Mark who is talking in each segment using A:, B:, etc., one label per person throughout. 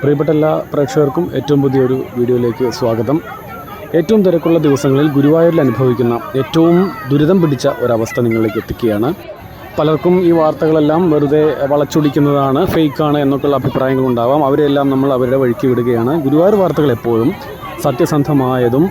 A: പ്രിയപ്പെട്ട എല്ലാ പ്രേക്ഷകർക്കും ഏറ്റവും പുതിയൊരു വീഡിയോയിലേക്ക് സ്വാഗതം. ഏറ്റവും തിരക്കുള്ള ദിവസങ്ങളിൽ ഗുരുവായൂരിൽ അനുഭവിക്കുന്ന ഏറ്റവും ദുരിതം പിടിച്ച ഒരവസ്ഥ നിങ്ങളിലേക്ക് എത്തിക്കുകയാണ്. പലർക്കും ഈ വാർത്തകളെല്ലാം വെറുതെ വളച്ചൊടിക്കുന്നതാണ് ഫേക്കാണ് എന്നൊക്കെയുള്ള അഭിപ്രായങ്ങളുണ്ടാവാം അവരെല്ലാം നമ്മൾ അവരുടെ വഴിക്ക് വിടുകയാണ്. ഗുരുവായൂർ വാർത്തകൾ എപ്പോഴും സത്യസന്ധമായതും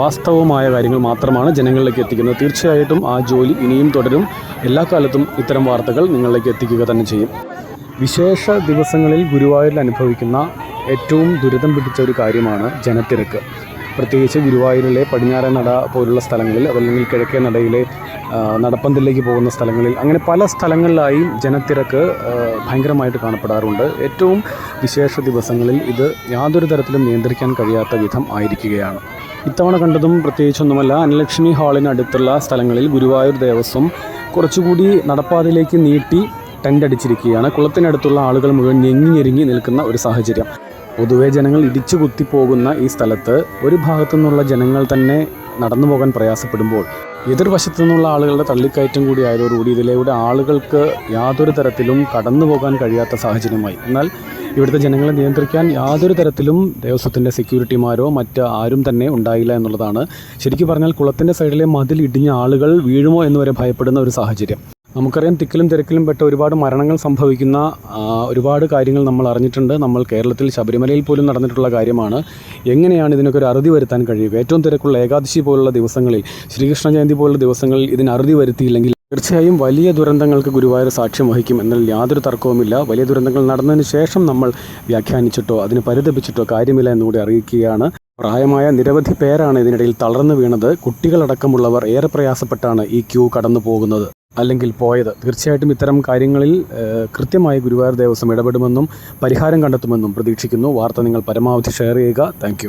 A: വാസ്തവമായ കാര്യങ്ങൾ മാത്രമാണ് ജനങ്ങളിലേക്ക് എത്തിക്കുന്നത്. തീർച്ചയായിട്ടും ആ ജോലി ഇനിയും തുടരും. എല്ലാ കാലത്തും ഇത്തരം വാർത്തകൾ നിങ്ങളിലേക്ക് എത്തിക്കുക തന്നെ ചെയ്യും. വിശേഷ ദിവസങ്ങളിൽ ഗുരുവായൂരിൽ അനുഭവിക്കുന്ന ഏറ്റവും ദുരിതം പിടിച്ച ഒരു കാര്യമാണ് ജനത്തിരക്ക്. പ്രത്യേകിച്ച് ഗുരുവായൂരിലെ പടിഞ്ഞാറൻ നട പോലുള്ള സ്ഥലങ്ങളിൽ അതല്ലെങ്കിൽ കിഴക്കേ നടയിലെ നടപ്പന്തലിലേക്ക് പോകുന്ന സ്ഥലങ്ങളിൽ അങ്ങനെ പല സ്ഥലങ്ങളിലായും ജനത്തിരക്ക് ഭയങ്കരമായിട്ട് കാണപ്പെടാറുണ്ട്. ഏറ്റവും വിശേഷ ദിവസങ്ങളിൽ ഇത് യാതൊരു തരത്തിലും നിയന്ത്രിക്കാൻ കഴിയാത്ത വിധം ആയിരിക്കുകയാണ്. ഇത്തവണ കണ്ടതും പ്രത്യേകിച്ചൊന്നുമല്ല അനലക്ഷ്മി ഹാളിനടുത്തുള്ള സ്ഥലങ്ങളിൽ ഗുരുവായൂർ ദേവസ്വം കുറച്ചുകൂടി നടപ്പാതയിലേക്ക് നീട്ടി ടെന്റ് അടിച്ചിരിക്കുകയാണ് കുളത്തിനടുത്തുള്ള ആളുകൾ മുഴുവൻ ഞെങ്ങി ഞെരുങ്ങി നിൽക്കുന്ന ഒരു സാഹചര്യം. പൊതുവെ ജനങ്ങൾ ഇടിച്ചു കുത്തിപ്പോകുന്ന ഈ സ്ഥലത്ത് ഒരു ഭാഗത്തു നിന്നുള്ള ജനങ്ങൾ തന്നെ നടന്നു പോകാൻ പ്രയാസപ്പെടുമ്പോൾ എതിർവശത്തു നിന്നുള്ള ആളുകളുടെ തള്ളിക്കയറ്റം കൂടി ആയതോടുകൂടി ഇതിലൂടെ ആളുകൾക്ക് യാതൊരു തരത്തിലും കടന്നു പോകാൻ കഴിയാത്ത സാഹചര്യമായി. എന്നാൽ ഇവിടുത്തെ ജനങ്ങളെ നിയന്ത്രിക്കാൻ യാതൊരു തരത്തിലും ദേവസ്വത്തിന്റെ സെക്യൂരിറ്റിമാരോ മറ്റ് ആരും തന്നെ ഉണ്ടായില്ല എന്നുള്ളതാണ് ശരിക്കും പറഞ്ഞാൽ കുളത്തിന്റെ സൈഡിലെ മതിൽ ഇടിഞ്ഞ ആളുകൾ വീഴുമോ എന്ന് വരെ ഭയപ്പെടുന്ന ഒരു സാഹചര്യം. നമുക്കറിയാം തിക്കിലും തിരക്കിലും പെട്ട ഒരുപാട് മരണങ്ങൾ സംഭവിക്കുന്ന ഒരുപാട് കാര്യങ്ങൾ നമ്മൾ അറിഞ്ഞിട്ടുണ്ട്. നമ്മൾ കേരളത്തിൽ ശബരിമലയിൽ പോലും നടന്നിട്ടുള്ള കാര്യമാണ്. എങ്ങനെയാണ് ഇതിനൊക്കെ ഒരു അറുതി വരുത്താൻ കഴിയുക? ഏറ്റവും തിരക്കുള്ള ഏകാദശി പോലുള്ള ദിവസങ്ങളിൽ ശ്രീകൃഷ്ണ ജയന്തി പോലുള്ള ദിവസങ്ങളിൽ ഇതിന് അറുതി വരുത്തിയില്ലെങ്കിൽ തീർച്ചയായും വലിയ ദുരന്തങ്ങൾക്ക് ഗുരുവായൂർ സാക്ഷ്യം വഹിക്കും എന്നതിൽ യാതൊരു തർക്കവുമില്ല. വലിയ ദുരന്തങ്ങൾ നടന്നതിന് ശേഷം നമ്മൾ വ്യാഖ്യാനിച്ചിട്ടോ അതിന് പരിതപിച്ചിട്ടോ കാര്യമില്ല എന്നുകൂടി അറിയിക്കുകയാണ്. പ്രായമായ നിരവധി പേരാണ് ഇതിനിടയിൽ തളർന്നു വീണത്. കുട്ടികളടക്കമുള്ളവർ ഏറെ പ്രയാസപ്പെട്ടാണ് ഈ ക്യൂ കടന്നു പോകുന്നത് അല്ലെങ്കിൽ പോയത്. തീർച്ചയായിട്ടും ഇത്തരം കാര്യങ്ങളിൽ കൃത്യമായി ഗുരുവായൂർ ദേവസ്വം ഇടപെടുമെന്നും പരിഹാരം കണ്ടെത്തുമെന്നും പ്രതീക്ഷിക്കുന്നു. വാർത്ത നിങ്ങൾ പരമാവധി ഷെയർ ചെയ്യുക. താങ്ക്